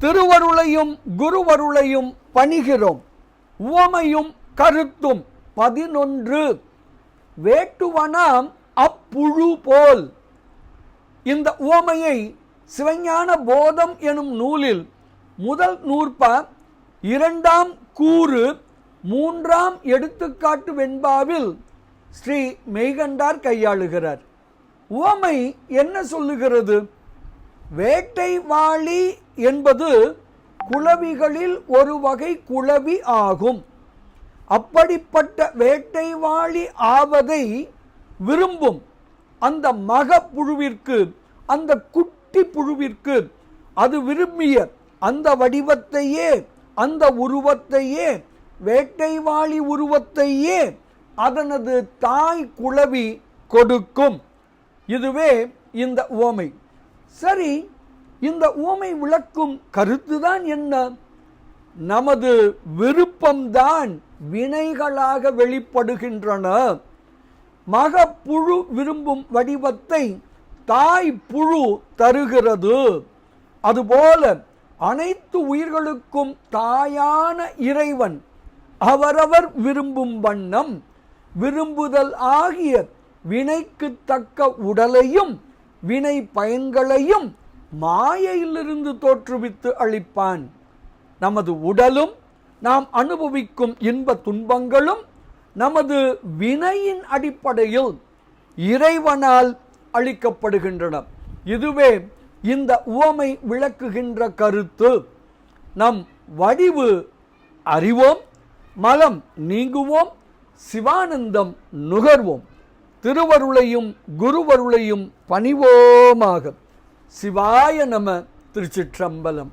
திருவருளையும் குருவருளையும் பணிகிறோம். உவமையும் கருத்தும். பதினொன்று. வேட்டுவனாம் அப்புழு போல். இந்த உவமையை சிவஞான போதம் எனும் நூலில் முதல் நூற்ப இரண்டாம் கூறு மூன்றாம் எடுத்துக்காட்டு வெண்பாவில் ஸ்ரீ மெய்கண்டார் கையாளுகிறார். உவமை என்ன சொல்லுகிறது? வேட்டை வாளி என்பது குளவிகளில் ஒரு வகை குளவி ஆகும். அப்படிப்பட்ட வேட்டைவாளி ஆவதை விரும்பும் அந்த மக புழுவிற்கு அந்த குட்டி புழுவிற்கு அது விரும்பிய அந்த வடிவத்தையே அந்த உருவத்தையே வேட்டைவாளி உருவத்தையே அதனது தாய் குளவி கொடுக்கும். இதுவே இந்த உவமை. சரி இந்த ஊமை விளக்கும் கருத்துதான் என்ன? நமது விருப்பம்தான் வினைகளாக வெளிப்படுகின்றன. மகப்புழு விரும்பும் வடிவத்தை தாய் புழு தருகிறது. அதுபோல அனைத்து உயிர்களுக்கும் தாயான இறைவன் அவரவர் விரும்பும் வண்ணம் விரும்புதல் ஆகிய வினைக்கு தக்க உடலையும் வினை பயன்களையும் மாயையிலிருந்து தோற்றுவித்து அளிப்பான் நமது உடலும் நாம் அனுபவிக்கும் இன்ப துன்பங்களும் நமது வினையின் அடிப்படையில் இறைவனால் அளிக்கப்படுகின்றன இதுவே இந்த உவமை விளக்குகின்ற கருத்து. நம் வடிவு அறிவோம் மலம் நீங்குவோம் சிவானந்தம் நுகர்வோம். திருவருளையும் குருவருளையும் பணிவோமாக. சிவாய நம திருச்சிற்றம்பலம்.